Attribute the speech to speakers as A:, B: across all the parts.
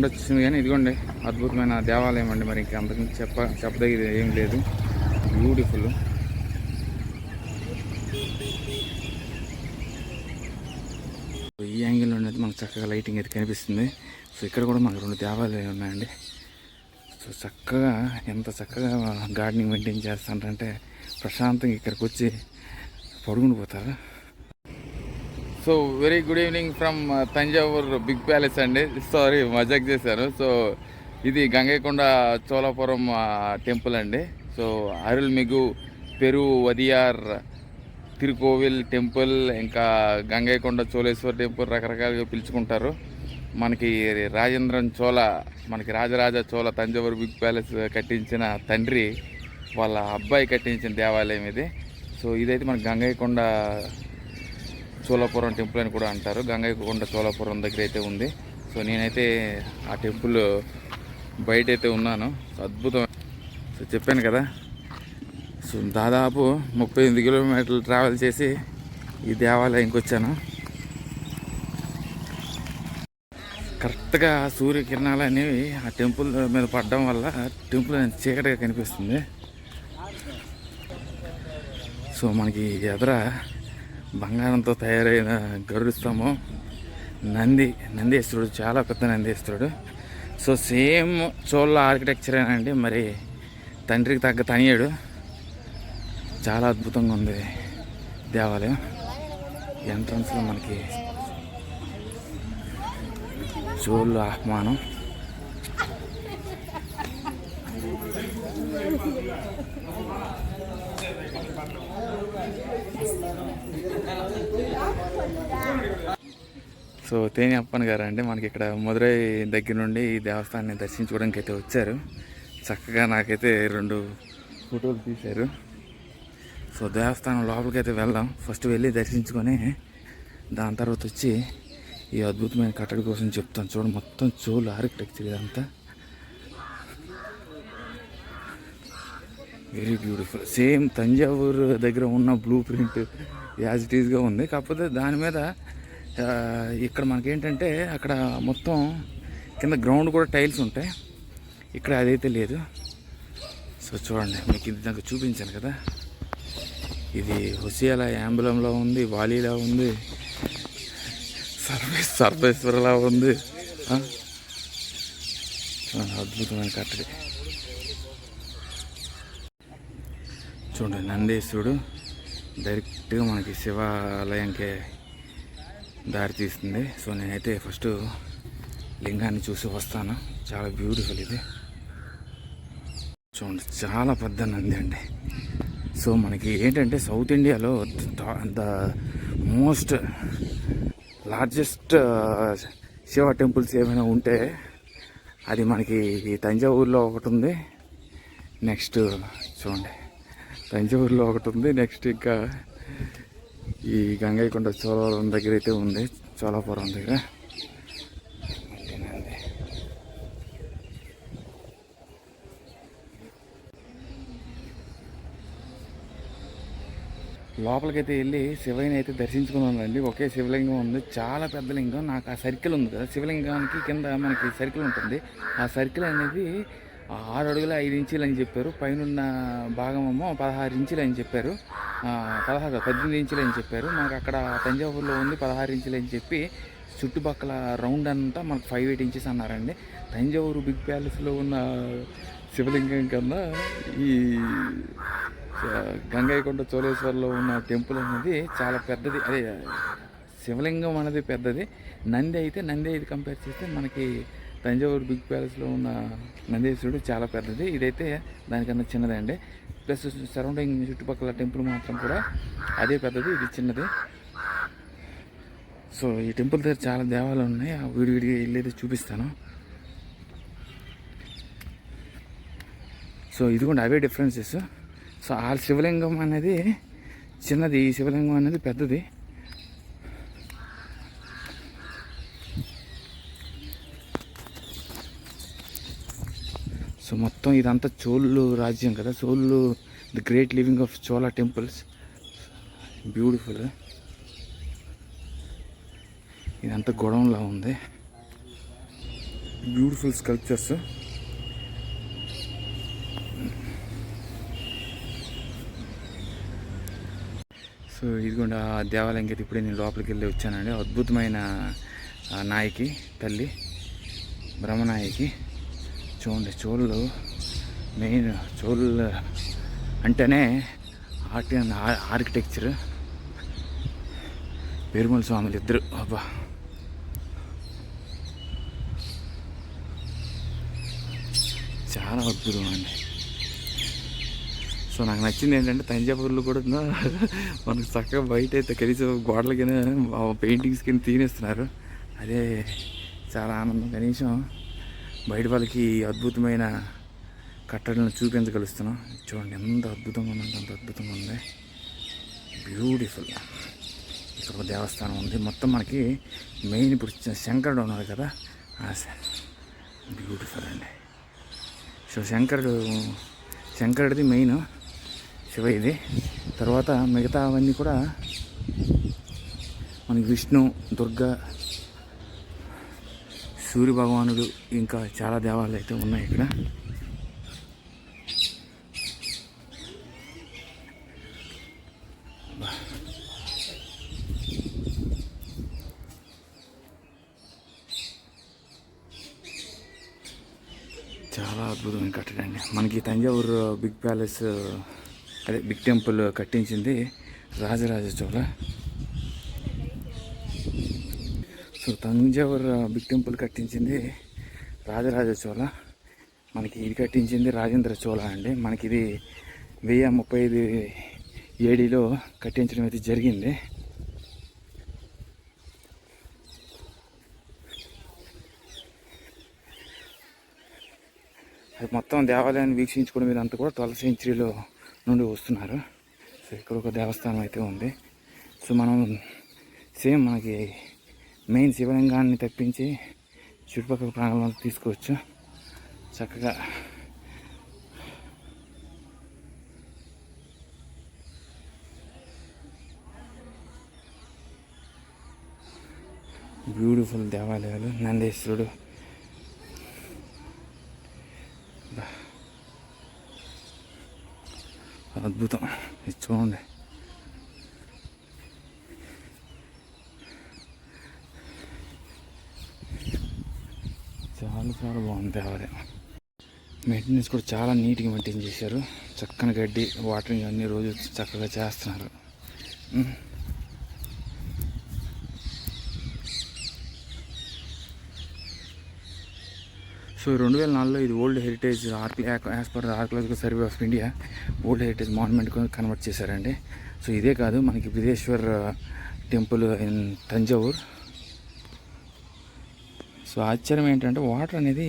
A: ఎండ వచ్చింది కానీ ఇదిగోండి అద్భుతమైన దేవాలయం అండి మరి ఇంకా అంతకుమించి చెప్ప చెప్పదగిది ఏం లేదు. బ్యూటిఫుల్ ఈ యాంగిల్ అనేది మనకు చక్కగా లైటింగ్ అయితే కనిపిస్తుంది. సో ఇక్కడ కూడా మనకు రెండు దేవాలయాలు ఉన్నాయండి. సో చక్కగా ఎంత చక్కగా గార్డెనింగ్ మెయింటైన్ చేస్తారంటే ప్రశాంతంగా ఇక్కడికి వచ్చి పడుకుని పోతారు? So very good evening from Thanjavur big palace అండి. సారీ మజాక్ చేశాను సో ఇది గంగైకొండ చోళపురం టెంపుల్ అండి. So Arulmigu Peru వదియార్ Thirukovil temple ఇంకా గంగైకొండ చోళేశ్వర టెంపుల్ రకరకాలుగా పిలుచుకుంటారు. మనకి రాజేంద్రన్ చోళ మనకి రాజరాజ చోళ తంజావూరు బిగ్ ప్యాలెస్ కట్టించిన తండ్రి వాళ్ళ అబ్బాయి కట్టించిన దేవాలయం ఇది. సో ఇదైతే మనకి గంగైకొండ చోళపురం టెంపుల్ అని కూడా అంటారు. గంగైకొండ చోళపురం దగ్గర అయితే ఉంది. సో నేనైతే ఆ టెంపుల్ బయట అయితే ఉన్నాను. అద్భుతం. సో చెప్పాను కదా. సో దాదాపు ముప్పై ఎనిమిది కిలోమీటర్లు ట్రావెల్ చేసి ఈ దేవాలయంకి వచ్చాను. కరెక్ట్గా సూర్యకిరణాలు అనేవి ఆ టెంపుల్ మీద పడడం వల్ల టెంపుల్ అనేది చీకటిగా కనిపిస్తుంది. సో మనకి ఎదుర బంగారంతో తయారైన గరుడు స్తంభం. నంది నందీశ్వరుడు చాలా పెద్ద నందీశ్వరుడు. సో సేమ్ చోళ్ళ ఆర్కిటెక్చరేనండి మరి తండ్రికి తగ్గ తనియడు. చాలా అద్భుతంగా ఉంది దేవాలయం. ఎంట్రన్స్లో మనకి చోళ్ళు ఆహ్వానం. సో తేని అప్పన్ గారు అంటే మనకి ఇక్కడ మదురై దగ్గర నుండి ఈ దేవస్థానాన్ని దర్శించుకోవడానికి అయితే వచ్చారు. చక్కగా నాకైతే రెండు ఫోటోలు తీశారు. సో దేవస్థానం లోపలికి అయితే వెళ్దాం. ఫస్ట్ వెళ్ళి దర్శించుకొని దాని తర్వాత వచ్చి ఈ అద్భుతమైన కట్టడి కోసం చెప్తాను. చూడండి మొత్తం చోలు ఆర్కిటెక్చర్ ఇదంతా. వెరీ బ్యూటిఫుల్ సేమ్ తంజావూరు దగ్గర ఉన్న బ్లూ ప్రింట్ యాజ్ ఇట్ ఈస్గా ఉంది. కాకపోతే దాని మీద ఇక్కడ మనకేంటంటే అక్కడ మొత్తం కింద గ్రౌండ్ కూడా టైల్స్ ఉంటాయి. ఇక్కడ అదైతే లేదు. సో చూడండి మీకు ఇది నాకు చూపించాను కదా. ఇది హుసియాల యాంబులంలో ఉంది వాలీలా ఉంది సర్వే సర్వేశ్వరలా ఉంది. అద్భుతమైన కట్టడి. చూడండి నందీశ్వరుడు డైరెక్ట్గా మనకి శివాలయంకే దారి తీస్తుంది. సో నేనైతే ఫస్ట్ లింగాన్ని చూసి వస్తాను. చాలా బ్యూటిఫుల్ ఇది. చూడండి చాలా పెద్ద నంది అండి. సో మనకి ఏంటంటే సౌత్ ఇండియాలో the most largest Shiva temples ఏమైనా ఉంటే అది మనకి తంజావూరులో ఒకటి ఉంది. నెక్స్ట్ చూడండి. తంజావూరులో ఒకటి ఉంది. నెక్స్ట్ ఇంకా ఈ గంగైకొండ చోళవరం దగ్గర అయితే ఉంది. చోళాపురం దగ్గర. లోపలికైతే వెళ్ళి శివయ్యని అయితే దర్శించుకున్నానండి ఒకే శివలింగం ఉంది. చాలా పెద్ద లింగం. నాకు ఆ సర్కిల్ ఉంది కదా. శివలింగానికి కింద మనకి సర్కిల్ ఉంటుంది. ఆ సర్కిల్ అనేది ఆరు అడుగుల ఐదు ఇంచీలు అని చెప్పారు. పైన భాగం ఏమో పదహారు ఇంచులు అని చెప్పారు. పదహారు పద్దెనిమిది ఇంచులు అని చెప్పారు. మనకు అక్కడ తంజావూరులో ఉంది పదహారు ఇంచులు అని చెప్పి చుట్టుపక్కల రౌండ్ అంతా మనకు ఫైవ్ ఎయిట్ ఇంచెస్ అన్నారండి. తంజావూరు బిగ్ ప్యాలెస్లో ఉన్న శివలింగం కన్నా ఈ గంగైకొండ చోళేశ్వర్లో ఉన్న టెంపుల్ అనేది చాలా పెద్దది. అదే శివలింగం అనేది పెద్దది. నంది అయితే నంది అయితే కంపేర్ చేస్తే మనకి తంజావూరు బిగ్ ప్యాలెస్లో ఉన్న నందీశ్వరుడు చాలా పెద్దది. ఇదైతే దానికన్నా చిన్నదండి. ప్లస్ సరౌండింగ్ చుట్టుపక్కల టెంపుల్ మాత్రం కూడా అదే పెద్దది ఇది చిన్నది. సో ఈ టెంపుల్ దగ్గర చాలా దేవాలు ఉన్నాయి. ఆ విడి విడిగా వెళ్ళేది చూపిస్తాను. సో ఇది కూడా అవే డిఫరెన్సెస్. సో ఆ శివలింగం అనేది చిన్నది ఈ శివలింగం అనేది పెద్దది. సో మొత్తం ఇదంతా చోళ్ళు రాజ్యం కదా. చోళ్ళు the great living of Chola temples beautiful ఇదంతా గొడవంలా ఉంది. బ్యూటిఫుల్ స్కల్ప్చర్స్ సో ఇదిగోండి ఆ దేవాలయంకి అయితే ఇప్పుడే నేను లోపలికి వెళ్ళి వచ్చానండి. అద్భుతమైన నాయకి తల్లి బ్రహ్మనాయకి. చూడండి చోళ్ళు మెయిన్ చోళ్ళు అంటేనే ఆర్టి ఆర్కిటెక్చర్. పెరుమల స్వాములు ఇద్దరు. అబ్బా. చాలా అద్భుతం అండి. సో నాకు నచ్చింది ఏంటంటే తంజాపూర్లో కూడా మనకు చక్కగా బయట అయితే కనీసం కింద పెయింటింగ్స్ కింద తీనేస్తున్నారు. అదే చాలా ఆనందం కనీసం బయట వాళ్ళకి అద్భుతమైన కట్టడలను చూపించగలుస్తున్నాం. చూడండి ఎంత అద్భుతంగా ఉంది అంత అద్భుతంగా ఉంది. బ్యూటిఫుల్ ఇక్కడ ఒక దేవస్థానం ఉంది. మొత్తం మనకి మెయిన్ ఇప్పుడు శంకరుడు ఉన్నారు కదా. బ్యూటిఫుల్ అండి. సో శంకరుడు శంకరుడిది మెయిన్ శివ ఇది. తర్వాత మిగతా అవన్నీ కూడా మనకి విష్ణు దుర్గా సూర్య భగవానుడు ఇంకా చాలా దేవాలయాలు అయితే ఉన్నాయి ఇక్కడ. చాలా అద్భుతమైన కట్టడండి మనకి తంజావూరు బిగ్ ప్యాలెస్ అదే బిగ్ టెంపుల్ కట్టించింది Rajaraja Chola so Thanjavur big temple కట్టించింది రాజరాజ చోళ. మనకి ఇది కట్టించింది రాజేంద్ర చోళ అండి. మనకి ఇది వెయ్యి ముప్పై ఐదు ఏడీలో కట్టించడం అయితే జరిగింది. అది మొత్తం దేవాలయాన్ని వీక్షించుకోవడం మీద అంతా కూడా ట్వెల్త్ సెంచరీలో నుండి వస్తున్నారు. సో ఇక్కడ ఒక దేవస్థానం అయితే ఉంది. సో మనం సేమ్ మనకి మెయిన్ శివలింగాన్ని తప్పించి చుట్టుపక్కల ప్రాంగణంలో తీసుకోవచ్చు చక్కగా బ్యూటిఫుల్ దేవాలయాలు. నందేశ్వరుడు. అద్భుతం. ఇది చూడండి. చాలా చాలా బాగుంది దేవాలయం మెయింటెనెన్స్ కూడా చాలా నీట్గా మెయింటైన్ చేశారు. చక్కని గడ్డి వాటరింగ్ అన్ని రోజు చక్కగా చేస్తున్నారు. సో రెండు వేల నాలుగులో ఇది old heritage Arki as per archaeological survey of India old heritage monument convert చేశారండి. సో ఇదే కాదు మనకి Brihadeeswara temple in Thanjavur so ఆశ్చర్యం ఏంటంటే వాటర్ అనేది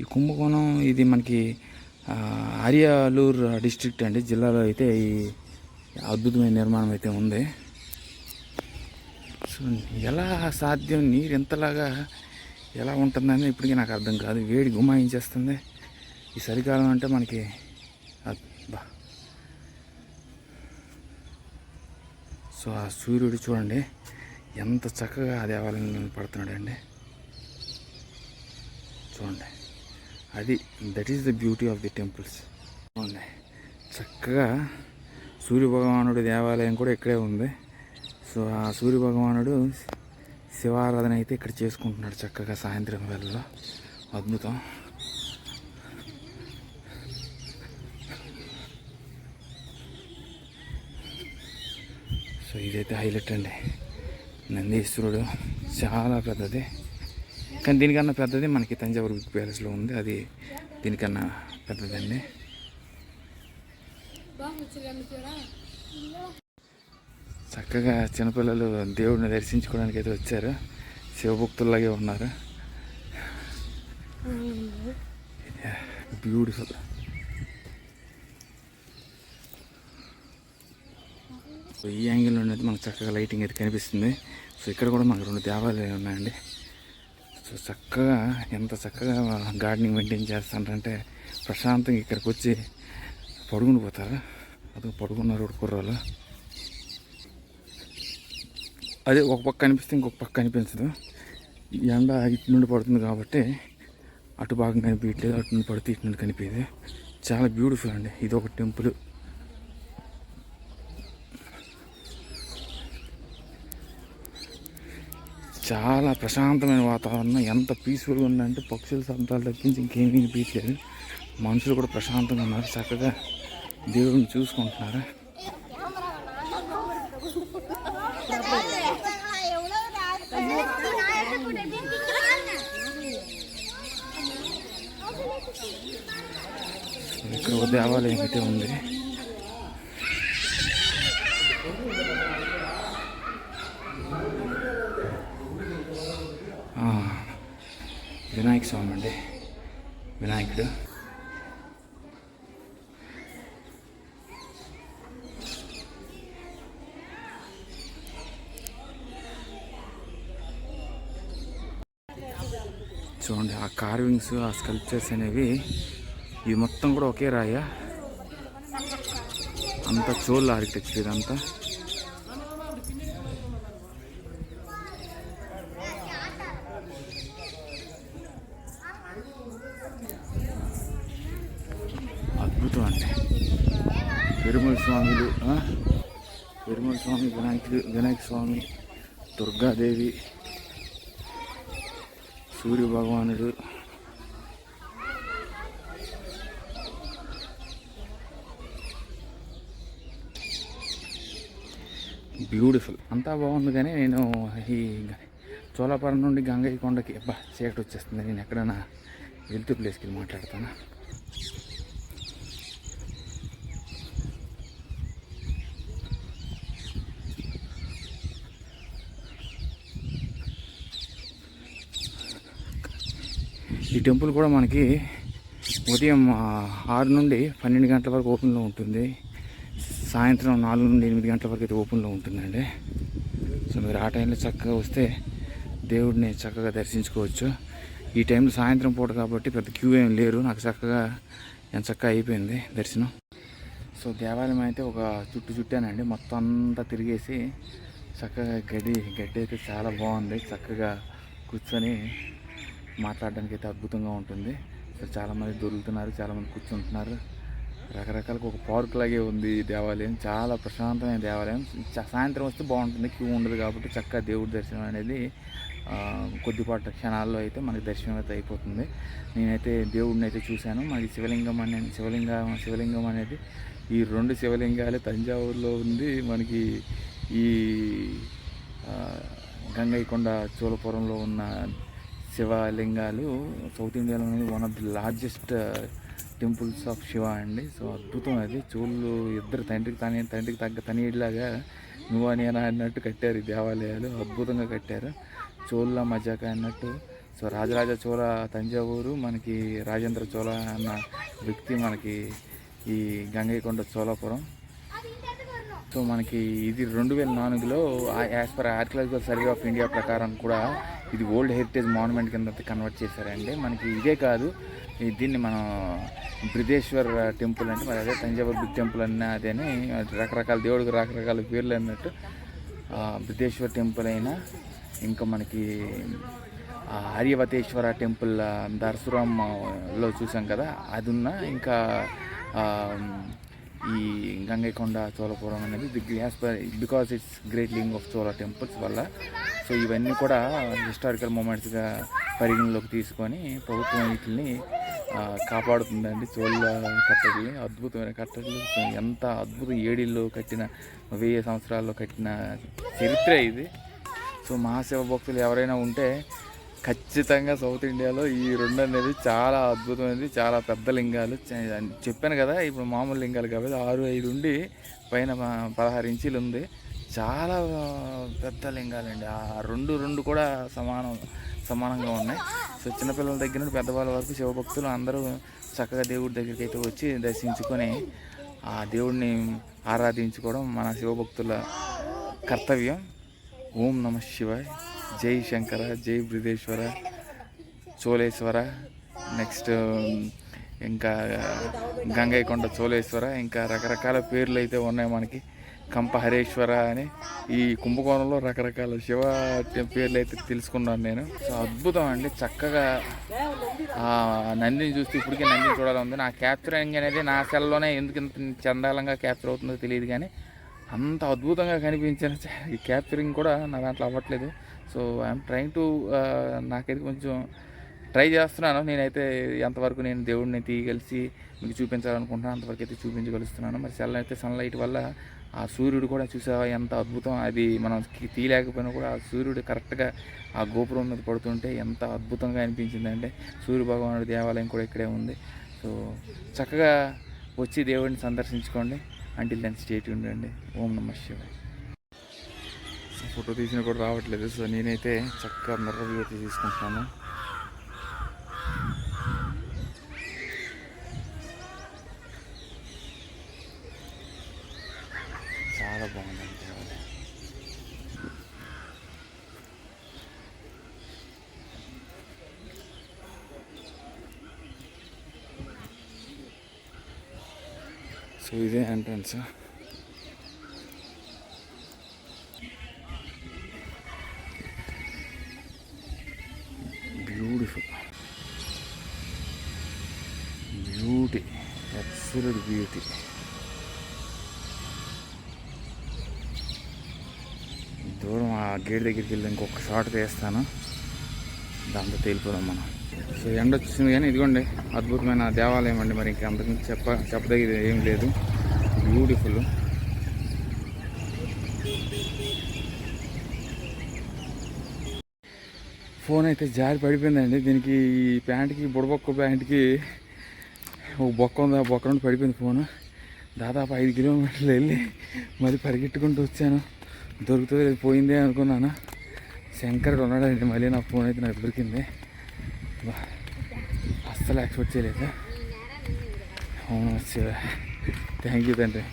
A: ఈ కుంభకోణం ఇది మనకి ఆర్యాలూర్ డిస్ట్రిక్ట్ అండి. జిల్లాలో అయితే ఈ అద్భుతమైన నిర్మాణం అయితే ఉంది. సో ఎలా సాధ్యం? నీరు ఎంతలాగా ఎలా ఉంటుందని ఇప్పటికీ నాకు అర్థం కాదు. వేడి గుమాయించేస్తుంది. ఈ చలికాలం అంటే మనకి సో ఆ సూర్యుడు చూడండి ఎంత చక్కగా ఆ దేవాలయంలో పడుతున్నాడండి చూడండి అది that is the beauty of the temples చూడండి చక్కగా సూర్యభగవానుడి దేవాలయం కూడా ఇక్కడే ఉంది. సో ఆ సూర్య భగవానుడు శివారాధన అయితే ఇక్కడ చేసుకుంటున్నాడు చక్కగా సాయంత్రం వేళలో అద్భుతం. సో ఇదైతే హైలైట్ అండి. నందీశ్వరుడు చాలా పెద్దది. కానీ దీనికన్నా పెద్దది మనకి తంజావూరు బిగ్ ప్యాలెస్లో ఉంది. అది దీనికన్నా పెద్దదండి. చక్కగా చిన్నపిల్లలు దేవుడిని దర్శించుకోవడానికి అయితే వచ్చారు. శివభక్తుల్లాగే ఉన్నారు. బ్యూటిఫుల్ సో ఈ యాంగిల్ నుండి మనకు చక్కగా లైటింగ్ అయితే కనిపిస్తుంది. సో ఇక్కడ కూడా మనకు రెండు దేవాలయాలు ఉన్నాయండి. సో చక్కగా ఎంత చక్కగా గార్డెనింగ్ మెయింటైన్ చేస్తారంటే ప్రశాంతంగా ఇక్కడికి వచ్చి పడుకుని పోతారు? అది పడుకున్నారు కుర్రోళ్ళు. అదే ఒక పక్క కనిపిస్తే ఇంకొక పక్క కనిపించదు. ఎండ ఇటు నుండి పడుతుంది కాబట్టి అటు భాగం కనిపించట్లేదు అటు నుండి పడితే ఇటు నుండి కనిపించేది. చాలా బ్యూటిఫుల్ అండి. ఇది ఒక టెంపుల్. చాలా ప్రశాంతమైన వాతావరణం. ఎంత పీస్ఫుల్గా ఉందంటే పక్షుల శబ్దాలు తగ్గించి ఇంకేమీ వినిపించలేదు. మనుషులు కూడా ప్రశాంతంగా ఉన్నారు. చక్కగా దేవుడిని చూసుకుంటున్నారు? ఇక్కడ దేవాలయం అయితే ఉంది ఆ, వినాయక స్వామి అండి. వినాయకుడు. చూడండి ఆ కార్వింగ్స్ ఆ స్కల్ప్చర్స్ అనేవి ఇవి మొత్తం కూడా ఒకే రాయ? అంత చోళ్ళ ఆర్కిటెక్చర్ ఇదంతా అద్భుతం అండి పెరుమల స్వామిలు పెరుమల స్వామి వినాయకుడు వినాయక స్వామి దుర్గాదేవి సూర్య భగవానుడు బ్యూటిఫుల్. అంతా బాగుంది కానీ నేను ఈ చోళాపురం నుండి గంగయ్య కొండకి అబ్బా చీకటి వచ్చేస్తుంది. నేను ఎక్కడైనా వెళ్తూ ప్లేస్కి వెళ్ళి మాట్లాడతాను? ఈ టెంపుల్ కూడా మనకి ఉదయం ఆరు నుండి పన్నెండు గంటల వరకు ఓపెన్లో ఉంటుంది. సాయంత్రం నాలుగు నుండి ఎనిమిది గంటల వరకు అయితే ఓపెన్లో ఉంటుందండి. సో మీరు ఆ టైంలో చక్కగా వస్తే దేవుడిని చక్కగా దర్శించుకోవచ్చు. ఈ టైంలో సాయంత్రం పూట కాబట్టి పెద్ద క్యూ ఏం లేరు. నాకు చక్కగా ఎంత చక్కగా అయిపోయింది దర్శనం. సో దేవాలయం అయితే ఒక చుట్టు చుట్టానండి. మొత్తం అంతా తిరిగేసి చక్కగా గడ్డి గడ్డి అయితే చాలా బాగుంది. చక్కగా కూర్చొని మాట్లాడడానికి అయితే అద్భుతంగా ఉంటుంది. సో చాలామంది దొరుకుతున్నారు చాలామంది కూర్చుంటున్నారు. రకరకాలకు ఒక పార్క్ లాగే ఉంది ఈ దేవాలయం. చాలా ప్రశాంతమైన దేవాలయం. సాయంత్రం వస్తే బాగుంటుంది. క్యూ ఉండదు కాబట్టి చక్కగా దేవుడి దర్శనం అనేది కొద్దిపాటు కొద్దిపాటి క్షణాల్లో అయితే మనకి దర్శనం అయితే అయిపోతుంది. నేనైతే దేవుడిని అయితే చూశాను. మనకి శివలింగం అనే శివలింగం శివలింగం అనేది ఈ రెండు శివలింగాలు తంజావూరులో ఉంది. మనకి ఈ గంగైకొండ చోళపురంలో ఉన్న శివలింగాలు. సౌత్ ఇండియాలో one of the largest temples of Shiva అండి. సో అద్భుతం అది. చోళ్ళు ఇద్దరు తండ్రికి తని తండ్రికి తగ్గ తనీడిలాగా నువ్వు నేనా అన్నట్టు కట్టారు ఈ దేవాలయాలు. అద్భుతంగా కట్టారు. చోళ్ళ మజాక అన్నట్టు. సో రాజరాజ చోళ తంజావూరు. మనకి రాజేంద్ర చోళ అన్న వ్యక్తి మనకి ఈ గంగైకొండ చోళపురం. సో మనకి ఇది రెండు వేల నాలుగులో as per archaeological survey of India ప్రకారం కూడా ఇది ఓల్డ్ హెరిటేజ్ మాన్యుమెంట్ కింద కన్వర్ట్ చేశారండి. మనకి ఇదే కాదు దీన్ని మనం బృదేశ్వర్ టెంపుల్ అంటే మరి అదే తంజావూర్ బిగ్ టెంపుల్ అన్న అదే అని రకరకాల దేవుడికి రకరకాల పేర్లు అన్నట్టు ఆ, బృదేశ్వర్ టెంపుల్ అయినా ఇంకా మనకి ఆర్యవతేశ్వర టెంపుల్ ఆ, చూసాం కదా అది ఉన్న ఇంకా ఈ గంగైకొండ చోళపురం అనేది the as because it's great living of Chola temples వల్ల సో ఇవన్నీ కూడా హిస్టారికల్ మూమెంట్స్గా పరిగణలోకి తీసుకొని ప్రభుత్వం వీటిని కాపాడుతుందండి. చోళ్ళ కట్టడిని అద్భుతమైన కట్టడిలు ఎంత అద్భుతం ఏడిల్లో కట్టిన వెయ్యి సంవత్సరాల్లో కట్టిన చరిత్ర ఇది. సో మహాశివ భక్తులు ఎవరైనా ఉంటే ఖచ్చితంగా సౌత్ ఇండియాలో ఈ రెండు అనేది చాలా అద్భుతమైనది చాలా పెద్ద లింగాలు. చెప్పాను కదా ఇప్పుడు మామూలు లింగాలు కాబట్టి ఆరు ఐదు ఉండి పైన పదహారు ఇంచీలు ఉంది. చాలా పెద్ద లింగాలండి. ఆ రెండు రెండు కూడా సమానం సమానంగా ఉన్నాయి. సో చిన్నపిల్లల దగ్గర నుండి పెద్దవాళ్ళ వరకు శివభక్తులు అందరూ చక్కగా దేవుడి దగ్గరికి అయితే వచ్చి దర్శించుకొని ఆ దేవుడిని ఆరాధించుకోవడం మన శివభక్తుల కర్తవ్యం. ఓం నమ శివాయ్. జై శంకర జై బృదేశ్వర చోళేశ్వర నెక్స్ట్ ఇంకా గంగైకొండ చోళేశ్వర ఇంకా రకరకాల పేర్లు అయితే ఉన్నాయి మనకి. కంపహరేశ్వర అని ఈ కుంభకోణంలో రకరకాల శివ పేర్లు అయితే తెలుసుకున్నాను నేను. సో అద్భుతం అండి. చక్కగా ఆ నందిని చూస్తే ఇప్పటికే నందిని చూడాలని నా క్యాప్చరింగ్ అనేది నా సెల్లోనే ఎందుకు ఇంత చందాలంగా క్యాప్చర్ అవుతుందో తెలియదు కానీ అంత అద్భుతంగా కనిపించిన ఈ క్యాప్చరింగ్ కూడా నా దాంట్లో అవ్వట్లేదు. సో ఐఎమ్ ట్రైంగ్ టు నాకైతే కొంచెం ట్రై చేస్తున్నాను. నేనైతే ఎంతవరకు నేను దేవుడిని తీయగలిసి మీకు చూపించాలనుకుంటున్నాను అంతవరకు అయితే చూపించగలుగుతున్నాను మరి సెల్ అయితే సన్లైట్ వల్ల ఆ సూర్యుడు కూడా చూసావా? ఎంత అద్భుతం. అది మనం తీయలేకపోయినా కూడా ఆ సూర్యుడు కరెక్ట్గా ఆ గోపురం మీద పడుతుంటే ఎంత అద్భుతంగా అనిపించింది అంటే సూర్య భగవానుడి దేవాలయం కూడా ఇక్కడే ఉంది. సో చక్కగా వచ్చి దేవుడిని సందర్శించుకోండి. అంటిల్ దాన్ని స్టేట్ ఉండండి ఓం నమ శివాయ్. ఫోటో తీసిన కూడా రావట్లేదు. సో నేనైతే చక్కగా మిర్రర్ వ్యూ అయితే తీసుకుంటున్నాను చాలా బాగుందండి దేవాలయం సో ఇదే entrance beautiful beauty absolute beauty దూరం ఆ గేట్ దగ్గరికి వెళ్ళి ఇంకొక షార్ట్ తీస్తాను. దాంతో తేలిపోదాం మనం. సో ఎండ వచ్చింది కానీ ఇదిగోండి అద్భుతమైన దేవాలయం అండి మరి. ఇంకా అందరికీ చెప్ప చెప్పదగ్గది ఏం లేదు. బ్యూటిఫుల్ ఫోన్ అయితే జారి పడిపోయిందండి. దీనికి ఈ ప్యాంట్కి బుడబొక్క ప్యాంట్కి ఒక బొక్క ఉంది. ఆ బొక్క నుండి పడిపోయింది ఫోన్ దాదాపు ఐదు కిలోమీటర్లు వెళ్ళి మళ్ళీ పరిగెట్టుకుంటూ వచ్చాను. దొరుకుతుంది లేదు పోయిందే అనుకున్నాను? శంకరుడు ఉన్నాడండి మళ్ళీ నా ఫోన్ అయితే నాకు దొరికింది. అస్సలు ఎక్స్పెక్ట్ చేయలేదు? అవును థ్యాంక్ యూ తండ్రి.